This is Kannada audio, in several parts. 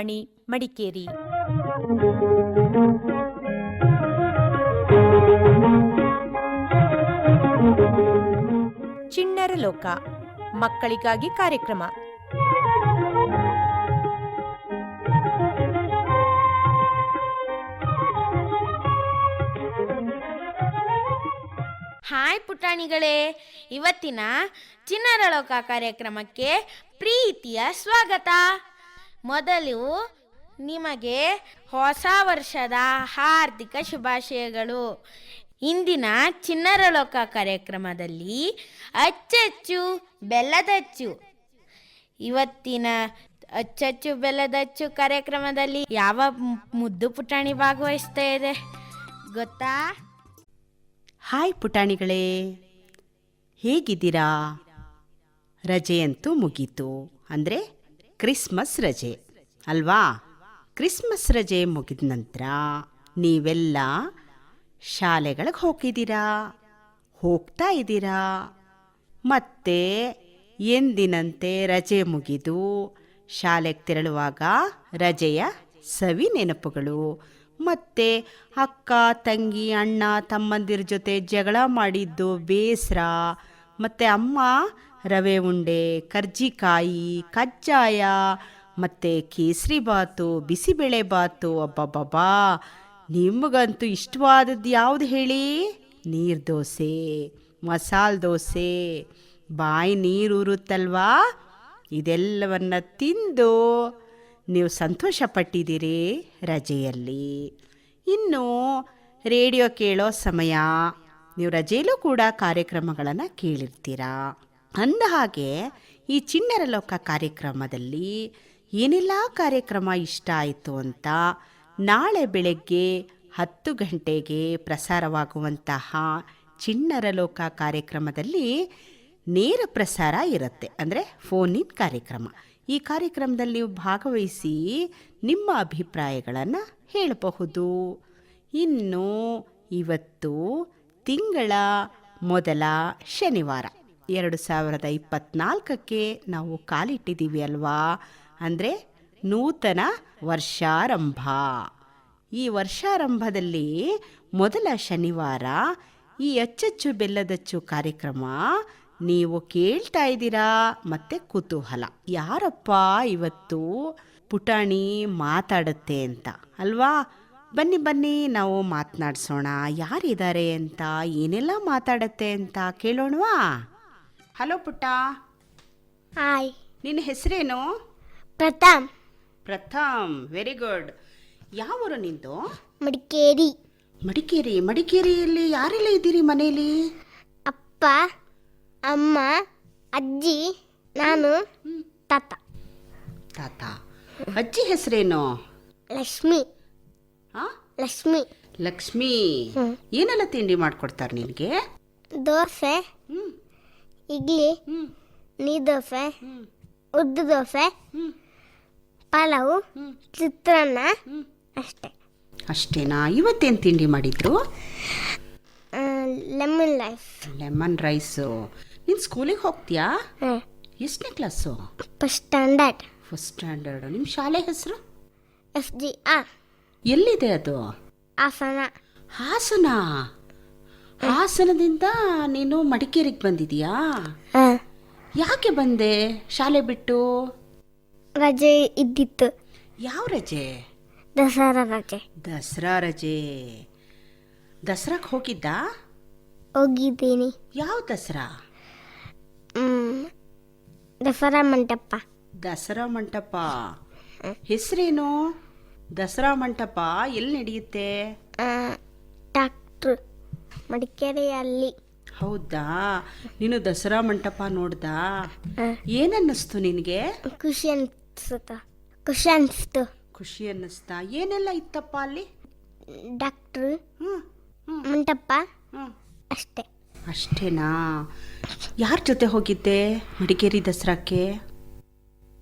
ಆಕಾಶವಾಣಿ ಮಡಿಕೇರಿ. ಚಿಣ್ಣರ ಲೋಕ ಮಕ್ಕಳಿಗಾಗಿ ಕಾರ್ಯಕ್ರಮ. ಹಾಯ್ ಪುಟಾಣಿಗಳೇ ಇವತ್ತಿನ ಚಿನ್ನರ ಲೋಕ ಕಾರ್ಯಕ್ರಮಕ್ಕೆ ಪ್ರೀತಿಯ ಸ್ವಾಗತ. ಮೊದಲು ನಿಮಗೆ ಹೊಸ ವರ್ಷದ ಹಾರ್ದಿಕ ಶುಭಾಶಯಗಳು. ಇಂದಿನ ಚಿನ್ನರ ಲೋಕ ಕಾರ್ಯಕ್ರಮದಲ್ಲಿ ಅಚ್ಚಚ್ಚು, ಬೆಲ್ಲದಚ್ಚು. ಇವತ್ತಿನ ಅಚ್ಚಚ್ಚು, ಬೆಲ್ಲದಚ್ಚು ಕಾರ್ಯಕ್ರಮದಲ್ಲಿ ಯಾವ ಮುದ್ದು ಪುಟಾಣಿ ಭಾಗವಹಿಸ್ತಾ ಇದೆ? ಗೊತ್ತಾ? ಹಾಯ್ ಪುಟಾಣಿಗಳೇ, ಹೇಗಿದ್ದೀರಾ? ರಜೆಯಂತೂ ಮುಗೀತು. ಅಂದರೆ ಕ್ರಿಸ್ಮಸ್ ರಜೆ. ಅಲ್ವಾ? ಕ್ರಿಸ್ಮಸ್ ರಜೆ ಮುಗಿದ ನಂತರ ನೀವೆಲ್ಲ ಶಾಲೆಗಳಿಗೆ ಹೋಗಿದ್ದೀರಾ? ಹೋಗ್ತಾ ಇದ್ದೀರಾ? ಮತ್ತೆ ಎಂದಿನಂತೆ ರಜೆ ಮುಗಿದು ಶಾಲೆಗೆ ತೆರಳುವಾಗ ರಜೆಯ ಸವಿ ನೆನಪುಗಳು. ಮತ್ತೆ ಅಕ್ಕ, ತಂಗಿ, ಅಣ್ಣ, ತಮ್ಮಂದಿರ ಜೊತೆ ಜಗಳ ಮಾಡಿದ್ದು ಬೇಸರ. ಮತ್ತು ಅಮ್ಮ ರವೆ ಉಂಡೆ, ಕರ್ಜಿಕಾಯಿ, ಕಜ್ಜಾಯ, ಮತ್ತು ಬಿಸಿಬೇಳೆ ಬಾತು. ಅಬ್ಬಬ್ಬಬ್ಬಾ! ನಿಮಗಂತೂ ಇಷ್ಟವಾದದ್ದು ಯಾವುದು ಹೇಳಿ? ನೀರು ದೋಸೆ, ಮಸಾಲೆ ದೋಸೆ. ಬಾಯಿ ನೀರು ಉರುತ್ತಲ್ವಾ ಇದೆಲ್ಲವನ್ನ ತಿಂದು ನೀವು ಸಂತೋಷ ಪಟ್ಟಿದ್ದೀರಿ ರಜೆಯಲ್ಲಿ. ಇನ್ನು ರೇಡಿಯೋ ಕೇಳೋ ಸಮಯ. ನೀವು ರಜೆಯಲ್ಲೂ ಕೂಡ ಕಾರ್ಯಕ್ರಮಗಳನ್ನು ಕೇಳಿರ್ತೀರಾ? ಅಂದ ಹಾಗೆ ಈ ಚಿಣ್ಣರ ಲೋಕ ಕಾರ್ಯಕ್ರಮದಲ್ಲಿ ಏನೆಲ್ಲ ಕಾರ್ಯಕ್ರಮ ಇಷ್ಟ ಆಯಿತು ಅಂತ ನಾಳೆ ಬೆಳಗ್ಗೆ ಹತ್ತು ಗಂಟೆಗೆ ಪ್ರಸಾರವಾಗುವಂತಹ ಚಿಣ್ಣರ ಲೋಕ ಕಾರ್ಯಕ್ರಮದಲ್ಲಿ ನೇರ ಪ್ರಸಾರ ಇರುತ್ತೆ. ಅಂದರೆ ಫೋನ್ ಇನ್ ಕಾರ್ಯಕ್ರಮ. ಈ ಕಾರ್ಯಕ್ರಮದಲ್ಲಿ ಭಾಗವಹಿಸಿ ನಿಮ್ಮ ಅಭಿಪ್ರಾಯಗಳನ್ನು ಹೇಳಬಹುದು. ಇನ್ನು ಇವತ್ತು ತಿಂಗಳ ಮೊದಲ ಶನಿವಾರ. ಎರಡು ಸಾವಿರದ ಇಪ್ಪತ್ನಾಲ್ಕಕ್ಕೆ ನಾವು ಕಾಲಿಟ್ಟಿದ್ದೀವಿ ಅಲ್ವಾ? ಅಂದರೆ ನೂತನ ವರ್ಷಾರಂಭ. ಈ ವರ್ಷಾರಂಭದಲ್ಲಿ ಮೊದಲ ಶನಿವಾರ ಈ ಅಚ್ಚಚ್ಚು ಬೆಲ್ಲದಚ್ಚು ಕಾರ್ಯಕ್ರಮ ನೀವು ಕೇಳ್ತಾ ಇದ್ದೀರಾ? ಮತ್ತೆ ಕುತೂಹಲ. ಯಾರಪ್ಪ ಇವತ್ತು ಪುಟಾಣಿ ಮಾತಾಡುತ್ತೆ ಅಂತ? ಅಲ್ವಾ? ಬನ್ನಿ ಬನ್ನಿ, ನಾವು ಮಾತನಾಡ್ಸೋಣ. ಯಾರಿದ್ದಾರೆ ಅಂತ? ಏನೆಲ್ಲ ಮಾತಾಡುತ್ತೆ ಅಂತ ಕೇಳೋಣವಾ? ಹಲೋ ಪುಟ್ಟ. ಹಾಯ್. ನಿನ್ನ ಹೆಸರೇನು? ಪ್ರಥಮ್ ಪ್ರಥಮ್ ವೆರಿ ಗುಡ್ ಯಾವೂರು ನಿಂದು? ಮಡಿಕೇರಿ. ಮಡಿಕೇರಿ ಮಡಿಕೇರಿಯಲ್ಲಿ ಯಾರೆಲ್ಲ ಇದ್ದೀರಿ ಮನೆಯಲ್ಲಿ ಅಪ್ಪ ಅಮ್ಮ ಅಜ್ಜಿ ನಾನು ತಾತ. ತಾತ. ಅಜ್ಜಿ ಹೆಸರೇನು? ಲಕ್ಷ್ಮಿ. ಆ? ಲಕ್ಷ್ಮಿ. ಲಕ್ಷ್ಮಿ. ಏನೆಲ್ಲ ತಿಂಡಿ ಮಾಡ್ಕೊಡ್ತಾರೆ ನಿನಗೆ? ದೋಸೆ. ಹ್ಞೂ ಇಡ್ಲಿ ನೀರ್ ದೋಸೆ ಉದ್ದು ದೋಸೆ ಪಲಾವು ಚಿತ್ರಾನ್ನ ಅಷ್ಟೇ. ಅಷ್ಟೇನಾ? ಇವತ್ತೇನು ತಿಂಡಿ ಮಾಡಿದ್ರು? ಲೆಮನ್ ರೈಸ್ ಲೆಮನ್ ರೈಸು ನೀನು ಸ್ಕೂಲಿಗೆ ಹೋಗ್ತೀಯಾ? ಎಷ್ಟನೇ class first standard first standard ನಿಮ್ಮ ಶಾಲೆ ಹೆಸರು? ಎಸ್ ಜಿ ಆರ್ ಎಲ್ಲಿದೆ ಅದು? ಹಾಸನ. ಹಾಸನ? ಹಾಸನದಿಂದ ನೀನು ಮಡಿಕೇರಿಗೆ ಬಂದಿದೀಯಾ? ಹಾಂ. ಯಾಕೆ ಬಂದೆ? ಶಾಲೆ ಬಿಟ್ಟು? ರಜೆ ಇದ್ದಿತ್ತು. ಯಾವ ರಜೆ? ದಸರಾ ರಜೆ. ದಸರಾ ರಜೆ. ದಸರಾಕ್ ಹೋಗಿದ್ದ? ಹೋಗಿದ್ದೀನಿ. ಯಾವ ದಸರಾ? ದಸರಾ ಮಂಟಪ. ದಸರಾ ಮಂಟಪ. ಹೆಸರೇನು? ದಸರಾ ಮಂಟಪ ಎಲ್ಲಿ ನಡೆಯುತ್ತೆ? ಡಾಕ್ಟ್ರು. ಮಡಿಕೇರಿಯಲ್ಲಿ. ಹೌದಾ? ನೀನು ದಸರಾ ಮಂಟಪ ನೋಡ್ದಾ? ಏನನ್ನಿಸ್ತು ನಿನಗೆ? ಖುಷಿ ಅನ್ಸುತ್ತ? ಖುಷಿ ಅನಿಸ್ತು. ಖುಷಿ ಅನ್ನಿಸ್ತಾ? ಏನೆಲ್ಲ ಇತ್ತಪ್ಪ ಅಲ್ಲಿ? ಡಾಕ್ಟ್ರು. ಮಂಟಪ್ಪ ಮಂಟಪ. ಅಷ್ಟೇ. ಅಷ್ಟೇನಾ? ಯಾರ ಜೊತೆ ಹೋಗಿದ್ದೆ ಮಡಿಕೇರಿ ದಸರಾಕ್ಕೆ?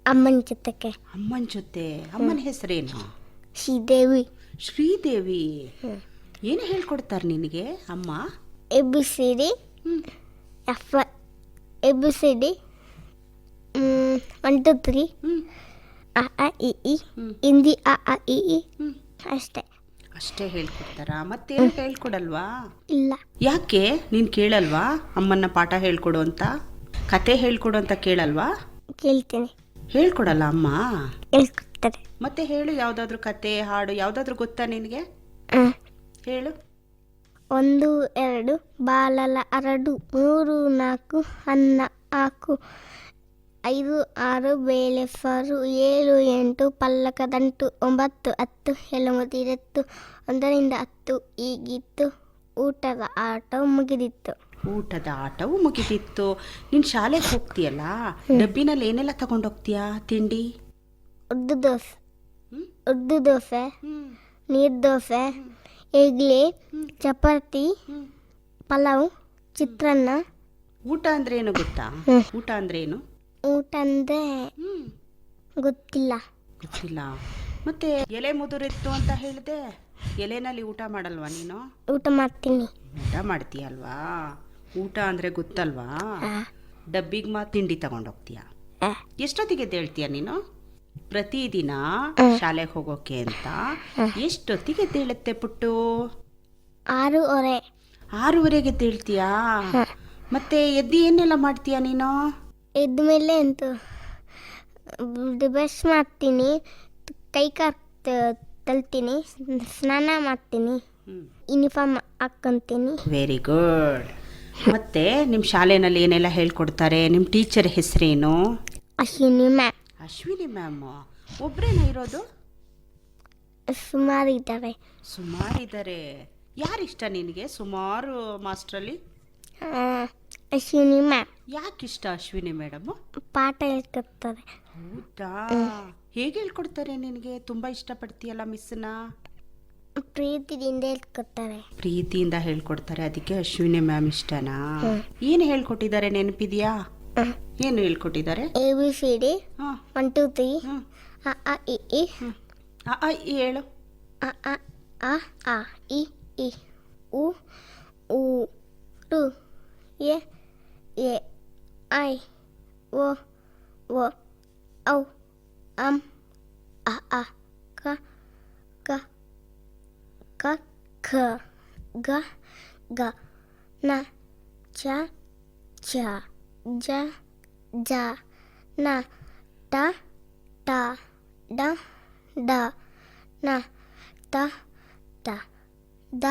ಅಮ್ಮನ ಜೊತೆಗೆ. ಅಮ್ಮನ ಜೊತೆ. ಅಮ್ಮನ ಹೆಸರೇನು? ಶ್ರೀದೇವಿ. ಶ್ರೀದೇವಿ. ಏನು ಹೇಳ್ಕೊಡ್ತಾರೆ ನಿನಗೆ ಅಮ್ಮ? A B C D. F A B C D one two three ಅ ಆ ಇ ಇ. ಹಿಂದಿ ಅ ಆ ಇ ಇ. ಅಷ್ಟೇ. ಅಷ್ಟೇ ಹೇಳ್ಕೊಡ್ತಾರಾ? ಮತ್ತೇನು ಹೇಳ್ಕೊಡಲ್ವಾ? ಇಲ್ಲ. ಯಾಕೆ? ನೀನು ಕೇಳಲ್ವಾ? ಅಮ್ಮನ್ನ ಪಾಠ ಹೇಳ್ಕೊಡು ಅಂತ? ಕತೆ ಹೇಳ್ಕೊಡು ಅಂತ ಕೇಳಲ್ವಾ? ಕೇಳ್ತೀನಿ. ಹೇಳ್ಕೊಡಲ್ಲ ಅಮ್ಮ? ಹೇಳ್ಕೊಡ್ತಾರೆ. ಮತ್ತೆ ಹೇಳು ಯಾವುದಾದ್ರೂ ಕತೆ ಹಾಡು ಯಾವುದಾದ್ರೂ ಗೊತ್ತಾ ನಿನಗೆ? ಹಾಂ ಹೇಳು. ಒಂದು ಎರಡು ಬಾಲಲ ಅರಡು ಮೂರು ನಾಲ್ಕು ಅನ್ನ ಹಾಕು ಐದು ಆರು ಬೇಳೆ ಸಾರು ಏಳು ಎಂಟು ಪಲ್ಲಕದಂಟು ಒಂಬತ್ತು ಹತ್ತು ಎಲುಮುದಿರತ್ತು ಒಂದರಿಂದ ಹತ್ತು ಈಗಿತ್ತು. ಊಟದ ಆಟ ಮುಗಿದಿತ್ತು. ಊಟದ ಆಟವು ಮುಗಿದಿತ್ತು. ನೀನು ಶಾಲೆಗೆ ಹೋಗ್ತೀಯಲ್ಲ? ಡಬ್ಬಿನಲ್ಲಿ ಏನೆಲ್ಲ ತಗೊಂಡೋಗ್ತೀಯಾ? ತಿಂಡಿ? ಉದ್ದು ದೋಸೆ? ಉದ್ದು ದೋಸೆ ನೀರು ದೋಸೆ ಇಡ್ಲಿ ಚಪಾತಿ ಪಲಾವ್ ಚಿತ್ರಾನ್ನ. ಊಟ ಅಂದ್ರೆ ಏನು ಗೊತ್ತಾ? ಊಟ ಅಂದ್ರೆ ಏನು? ಊಟ ಅಂದ್ರೆ ಗೊತ್ತಿಲ್ಲ. ಗೊತ್ತಿಲ್ಲ. ಮತ್ತೆ ಎಲೆ ಮುದುರಿತ್ತು ಅಂತ ಹೇಳಿದೆ. ಎಲೆನಲ್ಲಿ ಊಟ ಮಾಡಲ್ವಾ ನೀನು? ಊಟ ಮಾಡ್ತೀನಿ. ಊಟ ಮಾಡ್ತೀಯಲ್ವಾ? ಊಟ ಅಂದ್ರೆ ಗೊತ್ತಲ್ವಾ? ಡಬ್ಬಿಗೆ ಮಾ ತಿಂಡಿ ತಗೊಂಡೋಗ್ತೀಯ? ಎಷ್ಟೊತ್ತಿಗೆ ಎದ್ದೇಳ್ತೀಯ ನೀನು? ಪ್ರತಿದಿನ ಶಾಲೆಗೆ ಹೋಗೋಕೆ ಅಂತ ಎಷ್ಟೊತ್ತಿಗೆ ತೇಳುತ್ತೆ ಪುಟ್ಟು? ಆರೂವರೆ. ಆರೂವರೆಗೆ ಎದ್ದೇಳ್ತೀಯಾ? ಮತ್ತೆ ಎದ್ದು ಏನೆಲ್ಲ ಮಾಡ್ತೀಯ ನೀನು? ಎದ್ದ ಮೇಲೆ ಅಂತೂ ಬ್ರಷ್ ಮಾಡ್ತೀನಿ ಕೈ ಕಾಲು ತಲ್ತೀನಿ ಸ್ನಾನ ಮಾಡ್ತೀನಿ ಯೂನಿಫಾರ್ಮ್ ಹಾಕ್ಕೊಂತೀನಿ. ವೆರಿ ಗುಡ್ ಮತ್ತೆ ನಿಮ್ಮ ಶಾಲೆನಲ್ಲಿ ಏನೆಲ್ಲ ಹೇಳ್ಕೊಡ್ತಾರೆ? ನಿಮ್ಮ ಟೀಚರ್ ಹೆಸರೇನು? ಅಶ್ವಿನಿ ಮ್ಯಾಮ್. ಅಶ್ವಿನಿ ಮ್ಯಾಮ್ ಒಬ್ರೇನ ಇರೋದು? ಸುಮಾರು ಇದ್ದಾರೆ ಸುಮಾರು ಇದ್ದಾರೆ ಯಾರಿಷ್ಟ ನಿನಗೆ ಸುಮಾರು ಮಾಸ್ಟ್ರಲ್ಲಿ? ಅಶ್ವಿನಿ ಮ್ಯಾಮ್. ಯಾಕಿಷ್ಟ ಅಶ್ವಿನಿ ಮೇಡಮ್? ಪಾಠ ಹೇಳ್ಕೊಡ್ತಾರೆ. ಹೌದಾ? ಹೇಗೆ ಹೇಳ್ಕೊಡ್ತಾರೆ ನಿನಗೆ? ತುಂಬಾ ಇಷ್ಟಪಡ್ತೀಯಲ್ಲ ಮಿಸ್ನ ಪ್ರೀತಿಯಿಂದ ಹೇಳ್ಕೊಡ್ತಾರೆ. ಪ್ರೀತಿಯಿಂದ ಹೇಳ್ಕೊಡ್ತಾರೆ ಅದಕ್ಕೆ ಅಶ್ವಿನಿ ಮ್ಯಾಮ್ ಇಷ್ಟನಾ? ಏನು ಹೇಳ್ಕೊಟ್ಟಿದ್ದಾರೆ ನೆನಪಿದ್ಯಾ? ಏನು ಹೇಳ್ಕೊಟ್ಟಿದ್ದಾರೆ? ಎ ಬಿ ಸಿ ಡಿ ಹಾಂ. ಒನ್ ಟು ತ್ರೀ ಹ್ಞೂ ಅ ಆ ಇ ಈ ಆ ಆ, ಈ ಹೇಳು. ಅ ಆ ಆ ಆ ಇ ಇ ಉ ಉ ಟು ಎ ಎ ಐ ಓ ಓ ಔ ಅಂ ಅ ಆ ಕ ಕ ಕ ಖ ಗ ಗ ನ ಚ ಚ. ಜ ಜ ನ ಟ ಟ ಡ ಡ ನ ತ ತ ದ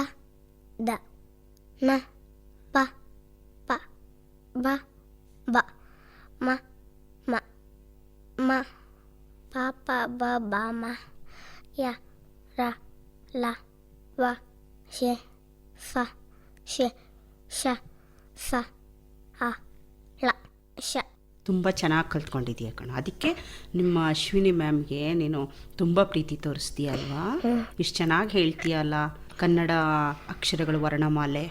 ದ ನ ಪ ಪ ಬ ಬ ಮ ಮ ಮ ಪ ಪ ಬ ಬ ಮ ಯ ರ ಲ ವ ಶೆ ಫ ಶೆ ಶ ಸ ಅ ಳ ಶ. ತುಂಬ ಚೆನ್ನಾಗಿ ಕಲ್ತ್ಕೊಂಡಿದೀಯ ಕಣ. ಅದಕ್ಕೆ ನಿಮ್ಮ ಅಶ್ವಿನಿ ಮ್ಯಾಮ್ಗೆ ನೀನು ತುಂಬ ಪ್ರೀತಿ ತೋರಿಸ್ತೀಯ ಅಲ್ವಾ? ಇಷ್ಟು ಚೆನ್ನಾಗಿ ಹೇಳ್ತೀಯಲ್ಲ ಕನ್ನಡ ಅಕ್ಷರಗಳು ವರ್ಣಮಾಲೆ.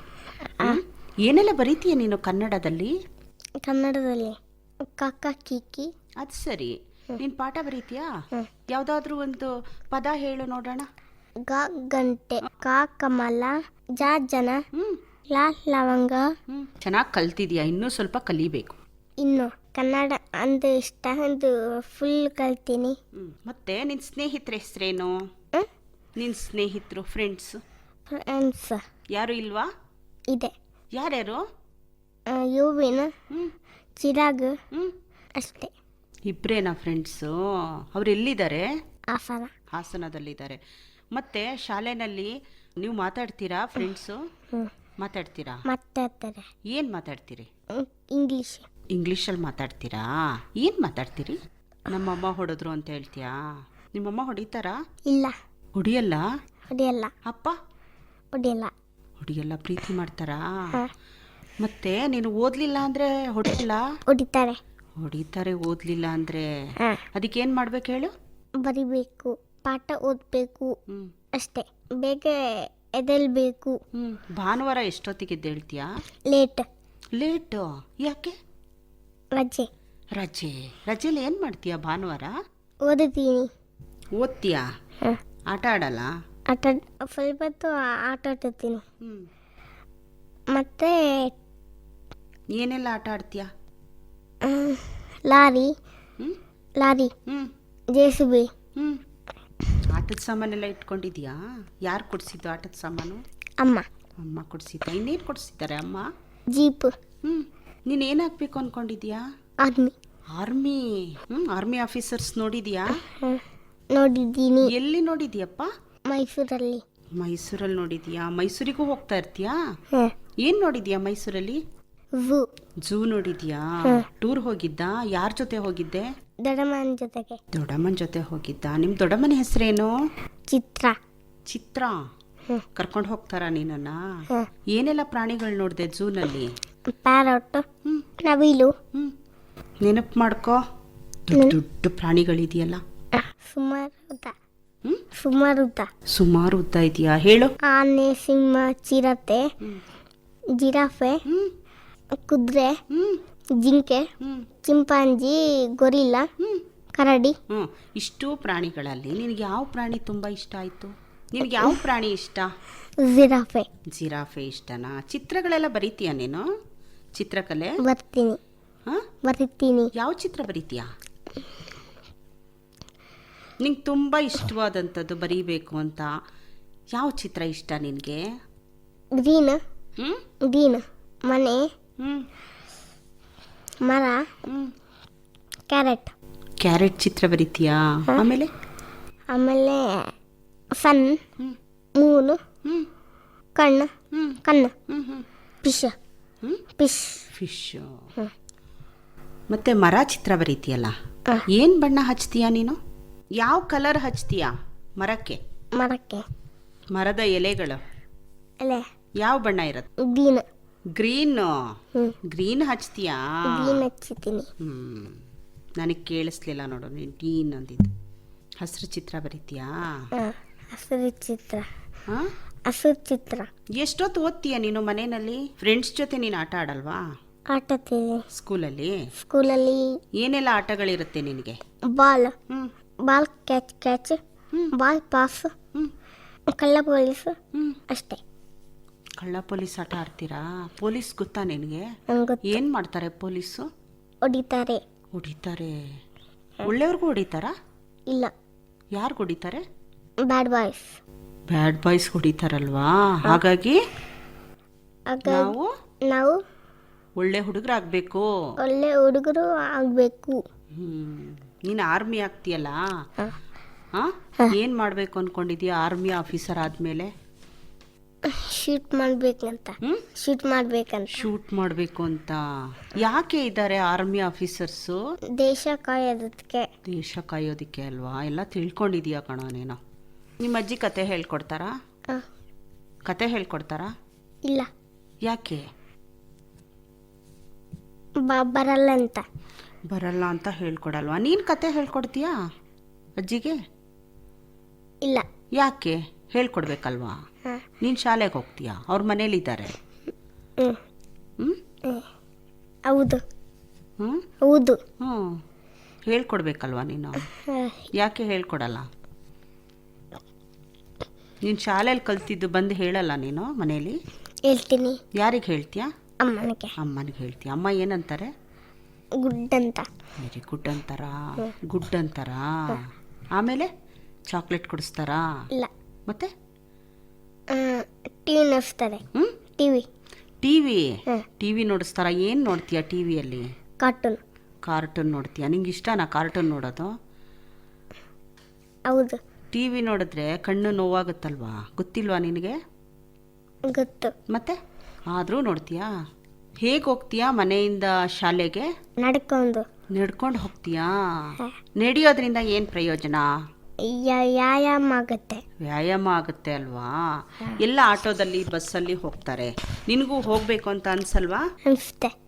ಹ್ಮ್? ಏನೆಲ್ಲ ಬರೀತೀಯ ನೀನು ಕನ್ನಡದಲ್ಲಿ? ಕನ್ನಡದಲ್ಲಿ ಕಕ್ಕ ಕಿಕ್ಕಿ ಅದು ಸರಿ. ನೀನು ಪಾಠ ಬರೀತೀಯಾ? ಯಾವುದಾದ್ರೂ ಒಂದು ಪದ ಹೇಳು ನೋಡೋಣ. ಗ ಗಂಟೆ ಕ ಕಮಲ ಜ ಜನ ಹ್ಞೂ ಲ ಲವಂಗ. ಹ್ಞೂ ಚೆನ್ನಾಗಿ ಕಲ್ತಿದ್ಯಾ. ಇನ್ನೂ ಸ್ವಲ್ಪ ಕಲಿಬೇಕು. ಇನ್ನು ಕನ್ನಡ ಅಂದ್ರೆ ಇಷ್ಟ ಅಂದು ಫುಲ್ ಕಲ್ತೀನಿ. ಮತ್ತೆ ನಿನ್ನ ಸ್ನೇಹಿತರ ಹೆಸರೇನು? ಹ್ಮ್? ನಿನ್ನ ಸ್ನೇಹಿತರು ಫ್ರೆಂಡ್ಸ್ ಫ್ರೆಂಡ್ಸ್ ಯಾರು ಇಲ್ವಾ? ಇದೆ. ಯಾರ್ಯಾರು? ಆ, ಯುವಿನ? ಚಿರಾಗ್. ಹ್ಞೂ ಅಷ್ಟೇ. ಇಬ್ಬರೇನಾ ಫ್ರೆಂಡ್ಸು ಅವ್ರು ಎಲ್ಲಿದ್ದಾರೆ? ಆಫರ ಹಾಸನದಲ್ಲಿದ್ದಾರೆ. ಮತ್ತೆ ಶಾಲೆನಲ್ಲಿ ನೀವು ಮಾತಾಡ್ತೀರಾ ಫ್ರೆಂಡ್ಸು ಮಾತಾಡ್ತೀರಾ? ಮಾತಾಡ್ತಾರೆ. ಏನು ಮಾತಾಡ್ತೀರಿ? ಇಂಗ್ಲೀಷ್ ಇಂಗ್ಲೀಷಲ್ಲಿ ಮಾತಾಡ್ತೀರಾ? ಏನು ಮಾತಾಡ್ತೀರಿ? ನಮ್ಮಮ್ಮ ಹೊಡೆದ್ರು ಅಂತ ಹೇಳ್ತೀಯಾ? ನಿಮ್ಮಮ್ಮ ಹೊಡಿತಾರಾ? ಇಲ್ಲ. ಹೊಡಿಯಲ್ಲ? ಹೊಡಿಯಲ್ಲ. ಅಪ್ಪ? ಹೊಡಿಯಲ್ಲ. ಹೊಡಿಯಲ್ಲ ಪ್ರೀತಿ ಮಾಡ್ತಾರಾ? ಮತ್ತೆ ನೀನು ಓದ್ಲಿಲ್ಲ ಅಂದ್ರೆ ಹೊಡಿಲ್ಲ ಹೊಡಿತಾರೆ. ಹೊಡಿತಾರೆ ಓದ್ಲಿಲ್ಲ ಅಂದ್ರೆ? ಅದಕ್ಕೆ ಏನ್ ಮಾಡ್ಬೇಕು ಹೇಳು? ಬರಿಬೇಕು ಪಾಠ ಓದ್ಬೇಕು ಅಷ್ಟೇ. ಬೇಗ ಎದಲ್ಬೇಕು ಭಾನುವಾರ ಎಷ್ಟೊತ್ತಿಗೆ ಎದ್ದೇಳ್ತೀಯಾ? ಲೇಟ್. ಲೇಟ್? ಯಾಕೆ? ರಜೆ. ರಜೆ. ರಜೆಲಿ ಏನು ಮಾಡ್ತೀಯಾ ಭಾನುವಾರ? ಓದುತ್ತೀನಿ. ಓದ್ತೀಯಾ? ಹಾಂ. ಆಟ ಆಡಲ್ಲ? ಆಟ ಸ್ವಲ್ಪ ಹೊತ್ತು ಆಟ ಆಡ್ತೀನಿ ಹ್ಞೂ ಮತ್ತು ಏನೆಲ್ಲ ಆಟ ಆಡ್ತೀಯಾ? ಲಾರಿ. ಹ್ಞೂ ಲಾರಿ. ಹ್ಞೂ ಜೆ ಸಿ ಬಿ ಹ್ಞೂ ಆಟದ ಸಾಮಾನೆಲ್ಲ ಇಟ್ಕೊಂಡಿದ್ಯಾ ಯಾರು ಕೊಡಿಸಿದ್ದು ಆಟದ ಸಾಮಾನು? ಅಮ್ಮ. ಅಮ್ಮ ಕೊಡಿಸಿದ್ದ? ಇನ್ನೇನು ಕೊಡಿಸಿದ್ದಾರೆ ಅಮ್ಮ? ಜೀಪ್. ಹ್ಞೂ ನೀನು ಏನಾಗಬೇಕು ಅಂದ್ಕೊಂಡಿದ್ಯಾ ಆರ್ಮಿ ಆರ್ಮಿ ಹ್ಞೂ ಆರ್ಮಿ ಆಫೀಸರ್ಸ್ ನೋಡಿದ್ಯಾ. ನೋಡಿದ್ದೀನಿ. ಎಲ್ಲಿ ನೋಡಿದ್ಯಪ್ಪ? ಮೈಸೂರಲ್ಲಿ. ಮೈಸೂರಲ್ಲಿ ನೋಡಿದ್ಯಾ? ಮೈಸೂರಿಗೂ ಹೋಗ್ತಾ ಇರ್ತೀಯಾ? ಏನ್ ಏನು ನೋಡಿದ್ಯಾ ಮೈಸೂರಲ್ಲಿ? ಝೂ. ಝೂ ನೋಡಿದ್ಯಾ? ಟೂರ್ ಹೋಗಿದ್ದ? ಯಾರ ಜೊತೆ ಹೋಗಿದ್ದೆ? ದೊಡ್ಡಮ್ಮನ ಜೊತೆಗೆ. ದೊಡ್ಡಮ್ಮನ ಜೊತೆ ಹೋಗಿದ್ದ. ನಿಮ್ಮ ದೊಡ್ಡಮ್ಮನ ಹೆಸರೇನು? ಚಿತ್ರ. ಚಿತ್ರ. ಕರ್ಕೊಂಡು ಹೋಗ್ತಾರಾ ನೀನನ್ನ? ಏನೆಲ್ಲ ಪ್ರಾಣಿಗಳು ನೋಡಿದೆ ಝೂನಲ್ಲಿ? ಪ್ಯಾರಟ್ ನವಿಲು. ನೆನಪು ಮಾಡ್ಕೋ. ದೊಡ್ಡ ದೊಡ್ಡ ಪ್ರಾಣಿಗಳಿದೆಯಲ್ಲ. ಸುಮಾರು ಸುಮಾರು ಉದ್ದ ಸುಮಾರು ಉದ್ದ ಇದೆಯಾ? ಹೇಳು. ಆನೆ ಸಿಂಹ ಚಿರತೆ ಜಿರಾಫೆ ಕುದುರೆ ಜಿಂಕೆ ಚಿಂಪಾಂಜಿ ಗೊರಿಲ್ಲ ಕರಡಿ. ಇಷ್ಟು ಪ್ರಾಣಿಗಳಲ್ಲಿ ನಿನಗೆ ಯಾವ ಪ್ರಾಣಿ ತುಂಬ ಇಷ್ಟ ಆಯಿತು? ನಿನಗೆ ಯಾವ ಪ್ರಾಣಿ ಇಷ್ಟ? ಜಿರಾಫೆ. ಜಿರಾಫೆ ಇಷ್ಟನಾ? ಚಿತ್ರಗಳೆಲ್ಲ ಬರೀತೀಯ ನೀನು? ಚಿತ್ರಕಲೆ? ಬರ್ತೀನಿ. ಹಾಂ? ಬರೀತೀನಿ ಯಾವ ಚಿತ್ರ ಬರೀತೀಯ? ನಿಂಗೆ ತುಂಬ ಇಷ್ಟವಾದಂಥದ್ದು ಬರೀಬೇಕು ಅಂತ ಯಾವ ಚಿತ್ರ ಇಷ್ಟ ನಿನಗೆ? ಗ್ರೀನ್. ಹ್ಞೂ ಗ್ರೀನ್. ಮನೆ. ಹ್ಞೂ ಮರ. ಹ್ಞೂ ಕ್ಯಾರೆಟ್. ಕ್ಯಾರೆಟ್ ಚಿತ್ರ ಬರೀತೀಯಾ? ಆಮೇಲೆ? ಆಮೇಲೆ ಸನ್ ಮೂನು ಕಣ್ಣ ಕಣ್ಣು. ಹ್ಞೂ ಹ್ಞೂ ಫಿಶ್. ಮತ್ತೆ ಮರ ಚಿತ್ರ ಬರೀತೀಯಲ್ಲ? ಏನ್ ಬಣ್ಣ ಹಚ್ತೀಯಾ ನೀನು? ಯಾವ ಕಲರ್ ಹಚ್ತೀಯಾ ಮರಕ್ಕೆ? ಮರಕ್ಕೆ. ಮರದ ಎಲೆಗಳು. ಎಲೆ. ಯಾವ ಬಣ್ಣ ಇರುತ್ತೆ? ಗ್ರೀನ್. ಗ್ರೀನ್. ಗ್ರೀನ್ ಹಚ್ತೀಯಾ? ಗ್ರೀನ್ ಹಚ್ತೀನಿ ಹ್ಮ್. ನನಗೆ ಕೇಳಿಸ್ಲಿಲ್ಲ ನೋಡು ನೀನು ಗ್ರೀನ್ ಅಂದಿದ್ದು. ಹಸಿರು ಚಿತ್ರ ಬರೀತೀಯಾ? ಹಸಿರು ಚಿತ್ರ ಹಾಂ? ಹಸಿರು ಚಿತ್ರ ಎಷ್ಟೊತ್ತು ಓದ್ತೀಯ ನೀನು ಮನೆಯಲ್ಲಿ? ಫ್ರೆಂಡ್ಸ್ ಜೊತೆ ನೀನು ಆಟ ಆಡಲ್ವಾ? ಆಟತೀನಿ ಸ್ಕೂಲಲ್ಲಿ? ಸ್ಕೂಲಲ್ಲಿ ಏನೆಲ್ಲ ಆಟಗಳಿರುತ್ತೆ ನಿನಗೆ? ಬಾಲ್. ಹ್ಞೂ ಬಾಲ್ ಕ್ಯಾಚ್ ಕ್ಯಾಚ್. ಹ್ಮ್. Ball pass. ಹ್ಞೂ ಕಳ್ಳ ಪೊಲೀಸ್ ಹ್ಞೂ ಅಷ್ಟೇ. ಕಳ್ಳ ಪೊಲೀಸ್ ಆಟ ಆಡ್ತೀರಾ? ಪೊಲೀಸ್ ಗೊತ್ತಾ ನಿನಗೆ? ನಂಗೆ ಗೊತ್ತು. ಏನು ಮಾಡ್ತಾರೆ ಪೊಲೀಸು? ಹೊಡಿತಾರೆ. ಹೊಡಿತಾರೆ. ಒಳ್ಳೆಯವ್ರಿಗೂ ಹೊಡಿತಾರಾ? ಇಲ್ಲ. ಯಾರು ಹೊಡಿತಾರೆ? ಬ್ಯಾಡ್ ಬಾಯ್ಸ್ ಬ್ಯಾಡ್ ಬಾಯ್ಸ್ ಹೊಡಿತಾರಲ್ವಾ? ಹಾಗಾಗಿ ನಾವು ನಾವು ಒಳ್ಳೆ ಹುಡುಗರಾಗಬೇಕು. ಒಳ್ಳೆ ಹುಡುಗರು ಆಗಬೇಕು. ನೀನು ಆರ್ಮಿ ಆಗ್ತೀಯಲ್ಲ? ಏನ್ ಮಾಡ್ಬೇಕು ಅಂದ್ಕೊಂಡಿದ್ಯಾ ಆರ್ಮಿ ಆಫೀಸರ್ ಆದಮೇಲೆ? ಶೂಟ್ ಮಾಡ್ಬೇಕಂತ. ಶೂಟ್ ಮಾಡ್ಬೇಕಂತ. ಶೂಟ್ ಮಾಡಬೇಕು ಅಂತ ಯಾಕೆ ಇದ್ದಾರೆ ಆರ್ಮಿ ಆಫೀಸರ್ಸು? ದೇಶ ಕಾಯೋದಕ್ಕೆ. ದೇಶ ಕಾಯೋದಕ್ಕೆ ಅಲ್ವಾ? ಎಲ್ಲ ತಿಳ್ಕೊಂಡಿದ್ಯಾ ಕಣೋ ನೀನು? ನಿಮ್ಮ ಅಜ್ಜಿ ಕತೆ ಹೇಳ್ಕೊಡ್ತಾರಾ? ಆ, ಕತೆ ಹೇಳ್ಕೊಡ್ತಾರಾ? ಇಲ್ಲ. ಯಾಕೆ? ಬ ಬರಲ್ಲ ಅಂತ. ಬರಲ್ಲ ಅಂತ ಹೇಳ್ಕೊಡಲ್ವಾ? ನೀನು ಕತೆ ಹೇಳ್ಕೊಡ್ತೀಯಾ ಅಜ್ಜಿಗೆ? ಇಲ್ಲ. ಯಾಕೆ? ಹೇಳ್ಕೊಡ್ಬೇಕಲ್ವಾ? ನೀನ್ ನೀನು ಶಾಲೆಗೆ ಹೋಗ್ತೀಯಾ? ಅವ್ರ ಮನೇಲಿದ್ದಾರೆ. ಹ್ಞೂ ಹ್ಞೂ ಹೌದು. ಹ್ಞೂ ಹೌದು. ಹ್ಞೂ ಹೇಳ್ಕೊಡ್ಬೇಕಲ್ವಾ ನೀನು? ಯಾಕೆ ಹೇಳ್ಕೊಡಲ್ಲ? ನೀನು ಶಾಲೆಯಲ್ಲಿ ಕಲ್ತಿದ್ದು ಬಂದು ಹೇಳಲ್ಲ ನೀನು ಮನೇಲಿ? ಹೇಳ್ತೀನಿ. ಯಾರಿಗೆ ಹೇಳ್ತೀಯಾ? ಅಮ್ಮನಿಗೆ. ಅಮ್ಮನಿಗೆ ಹೇಳ್ತೀಯ? ಅಮ್ಮ ಏನಂತಾರೆ? ಗುಡ್ ಅಂತ ವೆರಿ ಗುಡ್ ಅಂತಾರ? ಗುಡ್ ಅಂತಾರ? ಆಮೇಲೆ ಚಾಕ್ಲೇಟ್ ಕೊಡಿಸ್ತಾರಾ? ಇಲ್ಲ. ಮತ್ತೆ? TV ನೋಡಿಸ್ತಾರೆ. TV TV. TV? T V ಹ್ಮ್. ಟಿ ವಿ ನೋಡಿಸ್ತಾರ? ಏನು ನೋಡ್ತೀಯ ಟಿವಿಯಲ್ಲಿ? ಕಾರ್ಟೂನ್. ಕಾರ್ಟೂನ್ ನೋಡ್ತೀಯ? ನಿಂಗೆ ಇಷ್ಟನಾ ಕಾರ್ಟೂನ್ ನೋಡೋದು? ಹೌದು. ಟಿ ವಿ ನೋಡಿದ್ರೆ ಕಣ್ಣು ನೋವಾಗುತ್ತಲ್ವಾ? ಗೊತ್ತಿಲ್ವಾ ನಿನಗೆ? ಗೊತ್ತು. ಮತ್ತೆ? ಆದರೂ ನೋಡ್ತೀಯಾ? ಹೇಗೆ ಹೋಗ್ತೀಯಾ ಮನೆಯಿಂದ ಶಾಲೆಗೆ? ನಡ್ಕೊಂಡು. ನಡ್ಕೊಂಡು ಹೋಗ್ತೀಯಾ? ನಡೆಯೋದ್ರಿಂದ ಏನು ಪ್ರಯೋಜನ? ವ್ಯಾಯಾಮ ಆಗುತ್ತೆ. ವ್ಯಾಯಾಮ ಆಗುತ್ತೆ ಅಲ್ವಾ? ಎಲ್ಲ ಆಟೋದಲ್ಲಿ ಬಸ್ಸಲ್ಲಿ ಹೋಗ್ತಾರೆ. ನಿನಗೂ ಹೋಗಬೇಕು ಅಂತ ಅನ್ಸಲ್ವಾ? ಅನಿಸುತ್ತೆ.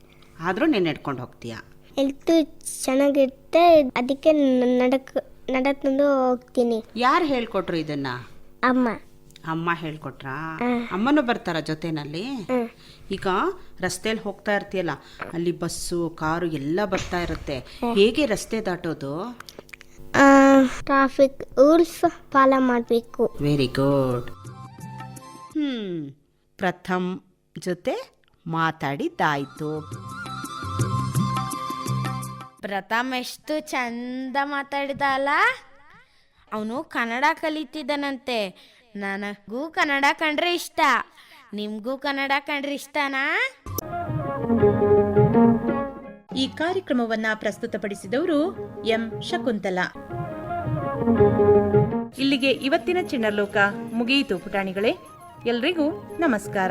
ಆದರೂ ನೀನು ನಡ್ಕೊಂಡು ಹೋಗ್ತೀಯಾ? ಹೆಲ್ತು ಚೆನ್ನಾಗಿರುತ್ತೆ. ಅದಕ್ಕೆ ನಡಕ್ ನಡ್ಕೊಂಡು ಹೋಗ್ತೀನಿ. ಯಾರು ಹೇಳ್ಕೊಟ್ರು ಇದನ್ನ? ಅಮ್ಮ. ಅಮ್ಮ ಹೇಳ್ಕೊಟ್ರಾ. ಅಮ್ಮನೂ ಬರ್ತಾರ ಜೊತೆನಲ್ಲಿ? ಈಗ ರಸ್ತೆಯಲ್ಲಿ ಹೋಗ್ತಾ ಇರ್ತೀಯಲ್ಲ ಅಲ್ಲಿ ಬಸ್ಸು ಕಾರು ಎಲ್ಲ ಬರ್ತಾ ಇರುತ್ತೆ. ಹೇಗೆ ರಸ್ತೆ ದಾಟೋದು? ಟ್ರಾಫಿಕ್ ರೂಲ್ಸ್ ಫಾಲೋ ಮಾಡಬೇಕು. ವೆರಿ ಗುಡ್ ಹ್ಮ್ ಪ್ರಥಮ್ ಜೊತೆ ಮಾತಾಡಿದ್ದಾಯಿತು. ಪ್ರಥಮ್ ಎಷ್ಟು ಚಂದ ಮಾತಾಡಿದ ಅಲ್ಲ ಅವನು ಕನ್ನಡ ಕಲಿತಿದ್ದಾನಂತೆ ನನಗೂ ಕನ್ನಡ ಕಂಡ್ರೆ ಇಷ್ಟ. ನಿಮಗೂ ಕನ್ನಡ ಕಂಡ್ರೆ ಇಷ್ಟನಾ? ಈ ಕಾರ್ಯಕ್ರಮವನ್ನ ಪ್ರಸ್ತುತಪಡಿಸಿದವರು ಎಂ. ಶಕುಂತಲಾ. ಇಲ್ಲಿಗೆ ಇವತ್ತಿನ ಚಿಣ್ಣರ್ಲೋಕ ಮುಗಿಯಿತು ಪುಟಾಣಿಗಳೇ. ಎಲ್ರಿಗೂ ನಮಸ್ಕಾರ.